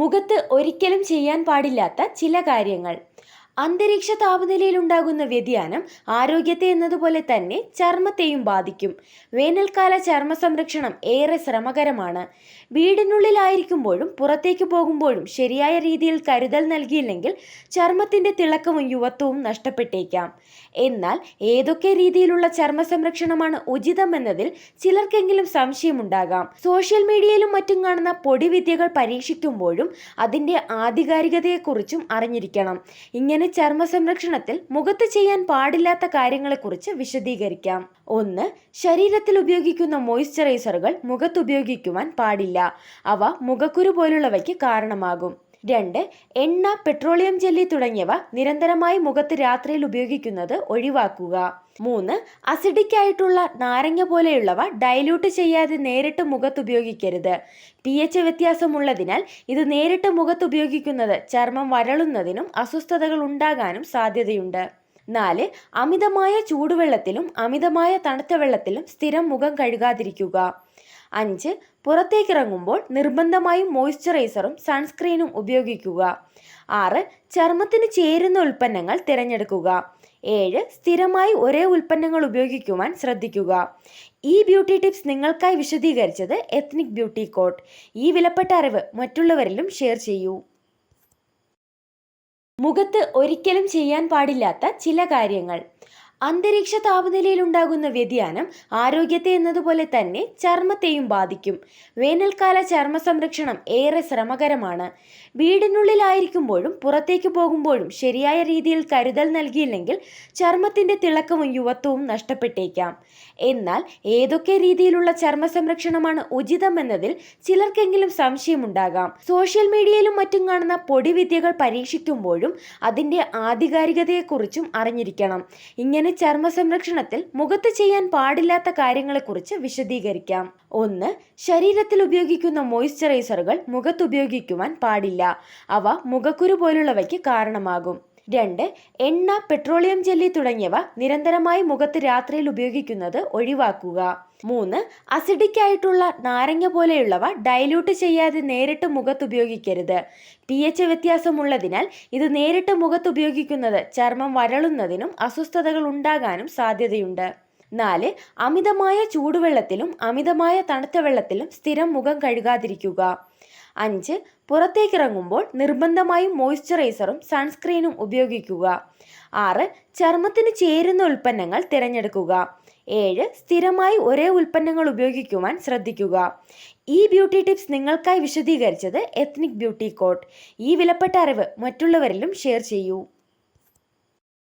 മുഖത്ത് ഒരിക്കലും ചെയ്യാൻ പാടില്ലാത്ത ചില കാര്യങ്ങൾ. അന്തരീക്ഷ താപനിലയിൽ ഉണ്ടാകുന്ന വ്യതിയാനം ആരോഗ്യത്തെ എന്നതുപോലെ തന്നെ ചർമ്മത്തെയും ബാധിക്കും. വേനൽക്കാല ചർമ്മ സംരക്ഷണം ഏറെ ശ്രമകരമാണ്. വീടിനുള്ളിലായിരിക്കുമ്പോഴും പുറത്തേക്ക് പോകുമ്പോഴും ശരിയായ രീതിയിൽ കരുതൽ നൽകിയില്ലെങ്കിൽ ചർമ്മത്തിന്റെ തിളക്കവും യുവത്വവും നഷ്ടപ്പെട്ടേക്കാം. എന്നാൽ ഏതൊക്കെ രീതിയിലുള്ള ചർമ്മ സംരക്ഷണമാണ് ഉചിതമെന്നതിൽ ചിലർക്കെങ്കിലും സംശയമുണ്ടാകാം. സോഷ്യൽ മീഡിയയിലും മറ്റും കാണുന്ന പൊടിവിദ്യകൾ പരീക്ഷിക്കുമ്പോഴും അതിന്റെ ആധികാരികതയെക്കുറിച്ചും അറിഞ്ഞിരിക്കണം. ഇങ്ങനെ ചർമ്മ സംരക്ഷണത്തിൽ മുഖത്ത് ചെയ്യാൻ പാടില്ലാത്ത കാര്യങ്ങളെക്കുറിച്ച് വിശദീകരിക്കാം. ഒന്ന് ശരീരത്തിൽ ഉപയോഗിക്കുന്ന മോയ്സ്ചറൈസറുകൾ മുഖത്ത് ഉപയോഗിക്കുവാൻ പാടില്ല. അവ മുഖക്കുരു പോലുള്ളവയ്ക്ക് കാരണമാകും. രണ്ട് എണ്ണ പെട്രോളിയം ജെല്ലി തുടങ്ങിയവ നിരന്തരമായി മുഖത്ത് രാത്രിയിൽ ഉപയോഗിക്കുന്നത് ഒഴിവാക്കുക. മൂന്ന് അസിഡിക് ആയിട്ടുള്ള നാരങ്ങ പോലെയുള്ളവ ഡൈല്യൂട്ട് ചെയ്യാതെ നേരിട്ട് മുഖത്ത് ഉപയോഗിക്കരുത്. പി എച്ച് വ്യത്യാസമുള്ളതിനാൽ ഇത് നേരിട്ട് മുഖത്ത് ഉപയോഗിക്കുന്നത് ചർമ്മം വരളുന്നതിനും അസ്വസ്ഥതകൾ ഉണ്ടാകാനും സാധ്യതയുണ്ട്. നാല് അമിതമായ ചൂടുവെള്ളത്തിലും അമിതമായ തണുത്ത വെള്ളത്തിലും സ്ഥിരം മുഖം കഴുകാതിരിക്കുക. അഞ്ച് പുറത്തേക്കിറങ്ങുമ്പോൾ നിർബന്ധമായും മോയ്സ്ചറൈസറും സൺസ്ക്രീനും ഉപയോഗിക്കുക. ആറ് ചർമ്മത്തിന് ചേരുന്ന ഉൽപ്പന്നങ്ങൾ തിരഞ്ഞെടുക്കുക. ഏഴ് സ്ഥിരമായി ഒരേ ഉൽപ്പന്നങ്ങൾ ഉപയോഗിക്കുവാൻ ശ്രദ്ധിക്കുക. ഈ ബ്യൂട്ടി ടിപ്സ് നിങ്ങൾക്കായി വിശദീകരിച്ചത് എത്നിക് ബ്യൂട്ടി കോട്ട്. ഈ വിലപ്പെട്ട അറിവ് മറ്റുള്ളവരിലും ഷെയർ ചെയ്യൂ. മുഖത്ത് ഒരിക്കലും ചെയ്യാൻ പാടില്ലാത്ത ചില കാര്യങ്ങൾ. അന്തരീക്ഷ താപനിലയിൽ ഉണ്ടാകുന്ന വ്യതിയാനം ആരോഗ്യത്തെ എന്നതുപോലെ തന്നെ ചർമ്മത്തെയും ബാധിക്കും. വേനൽക്കാല ചർമ്മ സംരക്ഷണം ഏറെ ശ്രമകരമാണ്. വീടിനുള്ളിലായിരിക്കുമ്പോഴും പുറത്തേക്ക് പോകുമ്പോഴും ശരിയായ രീതിയിൽ കരുതൽ നൽകിയില്ലെങ്കിൽ ചർമ്മത്തിന്റെ തിളക്കവും യുവത്വവും നഷ്ടപ്പെട്ടേക്കാം. എന്നാൽ ഏതൊക്കെ രീതിയിലുള്ള ചർമ്മ സംരക്ഷണമാണ് ഉചിതമെന്നതിൽ ചിലർക്കെങ്കിലും സംശയമുണ്ടാകാം. സോഷ്യൽ മീഡിയയിലും മറ്റും കാണുന്ന പൊടിവിദ്യകൾ പരീക്ഷിക്കുമ്പോഴും അതിന്റെ ആധികാരികതയെക്കുറിച്ചും അറിഞ്ഞിരിക്കണം. ഇങ്ങനെ ചർമ്മ സംരക്ഷണത്തിൽ മുഖത്ത് ചെയ്യാൻ പാടില്ലാത്ത കാര്യങ്ങളെക്കുറിച്ച് വിശദീകരിക്കാം. ഒന്ന് ശരീരത്തിൽ ഉപയോഗിക്കുന്ന മോയ്സ്ചറൈസറുകൾ മുഖത്ത് ഉപയോഗിക്കുവാൻ പാടില്ല. അവ മുഖക്കുരു പോലുള്ളവയ്ക്ക് കാരണമാകും. രണ്ട് എണ്ണ പെട്രോളിയം ജെല്ലി തുടങ്ങിയവ നിരന്തരമായി മുഖത്ത് രാത്രിയിൽ ഉപയോഗിക്കുന്നത് ഒഴിവാക്കുക. മൂന്ന് അസിഡിക് ആയിട്ടുള്ള നാരങ്ങ പോലെയുള്ളവ ഡൈല്യൂട്ട് ചെയ്യാതെ നേരിട്ട് മുഖത്ത് ഉപയോഗിക്കരുത്. പി എച്ച് വ്യത്യാസമുള്ളതിനാൽ ഇത് നേരിട്ട് മുഖത്ത് ഉപയോഗിക്കുന്നത് ചർമ്മം വരളുന്നതിനും അസ്വസ്ഥതകൾ ഉണ്ടാകാനും സാധ്യതയുണ്ട്. നാല് അമിതമായ ചൂടുവെള്ളത്തിലും അമിതമായ തണുത്ത വെള്ളത്തിലും സ്ഥിരം മുഖം കഴുകാതിരിക്കുക. അഞ്ച് പുറത്തേക്കിറങ്ങുമ്പോൾ നിർബന്ധമായും മോയ്സ്ചറൈസറും സൺസ്ക്രീനും ഉപയോഗിക്കുക. ആറ് ചർമ്മത്തിന് ചേരുന്ന ഉൽപ്പന്നങ്ങൾ തിരഞ്ഞെടുക്കുക. ഏഴ് സ്ഥിരമായി ഒരേ ഉൽപ്പന്നങ്ങൾ ഉപയോഗിക്കുവാൻ ശ്രദ്ധിക്കുക. ഈ ബ്യൂട്ടി ടിപ്സ് നിങ്ങൾക്കായി വിശദീകരിച്ചത് എത്നിക് ബ്യൂട്ടി കോട്ട് ഈ വിലപ്പെട്ട അറിവ് മറ്റുള്ളവരിലും ഷെയർ ചെയ്യൂ.